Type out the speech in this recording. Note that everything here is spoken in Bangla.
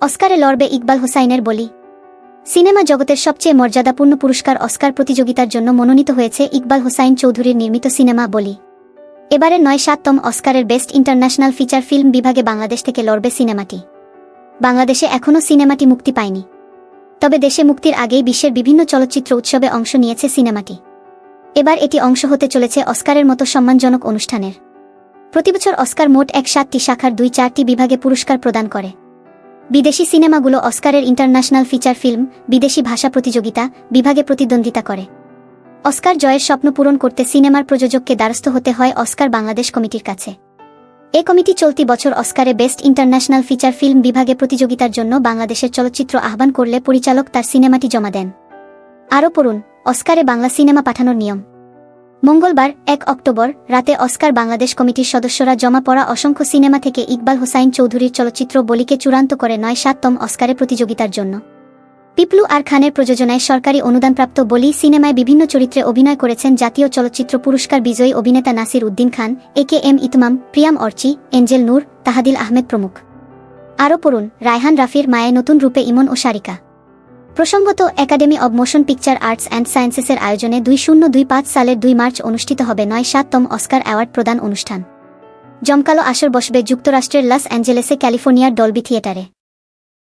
অস্কারে লড়বে ইকবাল হোসাইনের বলি। সিনেমা জগতের সবচেয়ে মর্যাদাপূর্ণ পুরস্কার অস্কার প্রতিযোগিতার জন্য মনোনীত হয়েছে ইকবাল হোসাইন চৌধুরীর নির্মিত সিনেমা বলি। এবারের নয় সাততম অস্কারের বেস্ট ইন্টারন্যাশনাল ফিচার ফিল্ম বিভাগে বাংলাদেশ থেকে লড়বে সিনেমাটি। বাংলাদেশে এখনও সিনেমাটি মুক্তি পায়নি। তবে দেশে মুক্তির আগেই বিশ্বের বিভিন্ন চলচ্চিত্র উৎসবে অংশ নিয়েছে সিনেমাটি। এবার এটি অংশ হতে চলেছে অস্কারের মতো সম্মানজনক অনুষ্ঠানের। প্রতিবছর অস্কার মোট এক সাতটি শাখার দুই চারটি বিভাগে পুরস্কার প্রদান করে। বিদেশি সিনেমাগুলো অস্কারের ইন্টারন্যাশনাল ফিচার ফিল্ম, বিদেশি ভাষা প্রতিযোগিতা, বিভাগে প্রতিদ্বন্দ্বিতা করে। অস্কার জয়ের স্বপ্ন পূরণ করতে সিনেমার প্রযোজককে দ্বারস্থ হতে হয় অস্কার বাংলাদেশ কমিটির কাছে। এ কমিটি চলতি বছর অস্কারে বেস্ট ইন্টারন্যাশনাল ফিচার ফিল্ম বিভাগে প্রতিযোগিতার জন্য বাংলাদেশের চলচ্চিত্র আহ্বান করলে পরিচালক তার সিনেমাটি জমা দেন। আরও পড়ুন, অস্কারে বাংলা সিনেমা পাঠানোর নিয়ম। মঙ্গলবার, এক অক্টোবর, রাতে অস্কার বাংলাদেশ কমিটির সদস্যরা জমা পড়া অসংখ্য সিনেমা থেকে ইকবাল হোসাইন চৌধুরীর চলচ্চিত্র বলিকে চূড়ান্ত করে নয় সাততম অস্কারে প্রতিযোগিতার জন্য। পিপলু আর খানের প্রযোজনায় সরকারি অনুদানপ্রাপ্ত বলি সিনেমায় বিভিন্ন চরিত্রে অভিনয় করেছেন জাতীয় চলচ্চিত্র পুরস্কার বিজয়ী অভিনেতা Nasir Uddin Khan, A K M Itmam, Priyam Archi, Angel Noor, Tahadil Ahmed প্রমুখ। আরও পড়ুন, রায়হান রাফির মায়ে নতুন রূপে ইমন ও সারিকা। প্রসঙ্গত academy of motion picture arts and সায়েন্সেসের আয়োজনে দুই শূন্য দুই পাঁচ সালের দুই মার্চ অনুষ্ঠিত হবে নয় সাততম অস্কার অ্যাওয়ার্ড প্রদান অনুষ্ঠান। জমকালো আসর বসবে যুক্তরাষ্ট্রের লস অ্যাঞ্জেলেসে ক্যালিফোর্নিয়ার ডলবি থিয়েটারে